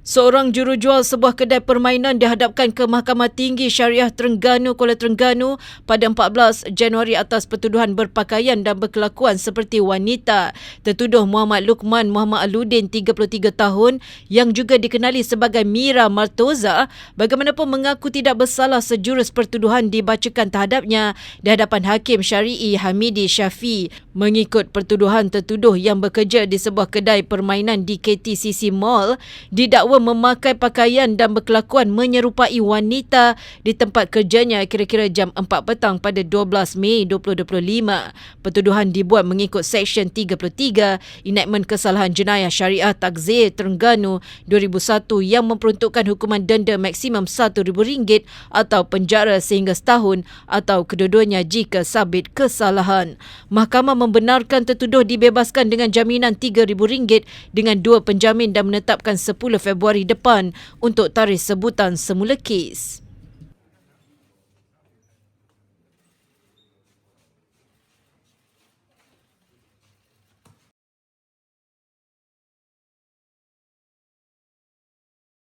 Seorang jurujual sebuah kedai permainan dihadapkan ke Mahkamah Tinggi Syariah Terengganu Kuala Terengganu pada 14 Januari atas pertuduhan berpakaian dan berkelakuan seperti wanita. Tertuduh Muhammad Lukman Muhammad Aludin 33 tahun yang juga dikenali sebagai Mira Martoza bagaimanapun mengaku tidak bersalah sejurus pertuduhan dibacakan terhadapnya di hadapan Hakim Syari'i Hamidi Syafi. Mengikut pertuduhan tertuduh yang bekerja di sebuah kedai permainan di KTCC Mall didakwa memakai pakaian dan berkelakuan menyerupai wanita di tempat kerjanya kira-kira jam 4 petang pada 12 Mei 2025. Pertuduhan dibuat mengikut Seksyen 33 Enactment Kesalahan Jenayah Syariah Takzir Terengganu 2001 yang memperuntukkan hukuman denda maksimum RM1,000 atau penjara sehingga setahun atau kedua-duanya jika sabit kesalahan. Mahkamah membenarkan tertuduh dibebaskan dengan jaminan RM3,000 dengan dua penjamin dan menetapkan 10 Februari Februari depan untuk tarikh sebutan semula kes.